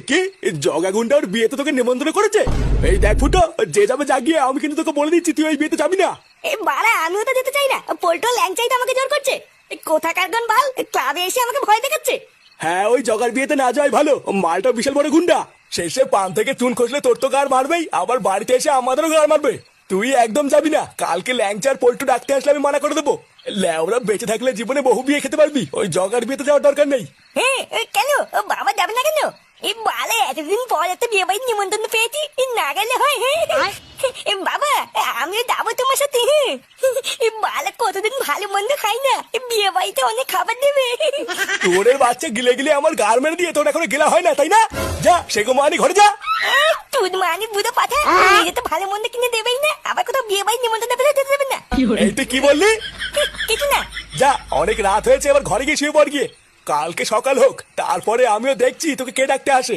কি? জগা গুন্ডা ওর বিয়েতে তোকে নিমন্ত্রণ করেছে? এই দেখ ফুটো যে যাবে জাগিয়ে আমি কিন্তু তোকে বলে দিচ্ছি তুই ওই বিয়েতে যাবি না। বাড়া আমিও তো যেতে চাই না। পোল্টো ল্যাংচাই তো আমাকে জোর করছে। কোথাকার গন বাল? ক্লাবে এসে আমাকে ভয় দেখাচ্ছে। হ্যাঁ ওই জগার বিয়েতে না যাওয়াই ভালো। মালটা বিশাল বড় গুন্ডা। শেষে পান থেকে চুন খসলে তোর তো গার মারবেই। আবার বাড়িতে এসে আমাদেরও গার মারবে। তুই একদম যাবি না। কালকে ল্যাংচার পল্টু ডাকতে আসলে আমি মানা করে দেবো। ল্যাওরা বেঁচে থাকলে জীবনে বহু বিয়ে খেতে পারবি। ওই জগার বিয়েতে যাওয়ার দরকার নেই। হ্যাঁ কেন ও বাবা যাবে না কেন এই বালে এতদিন পর একটা বিয়ে বাড়ির নিমন্ত্রণ পেয়েছি না গেলে হয় বাবা আমিও যাব তোমার সাথে বালে কতদিন ভালো মন্দ খাই না। বিয়ে বাড়িতে অনেক খাবার দেবে। তোরের বাচ্চা গিলে গিলে আমার গার মেরে দিয়ে তোর এখনও গেলা হয় না তাই না? যা সেগো মানি ঘরে যা। তুই মানে বুঝে পাঠা নিজে তো ভালো মন্দ কিনে দেবেই না আবার কোথাও বিয়ে বাড়ির নিমন্ত্রণ পেলে যেতে দেবে না। এই তুই কি বললি? কিছু না। যা অনেক রাত হয়েছে এবার ঘরে গিয়ে শুয়ে পড় গিয়ে। কালকে সকাল হোক তারপরে আমিও দেখছি তোকে কে ডাকতে আসে।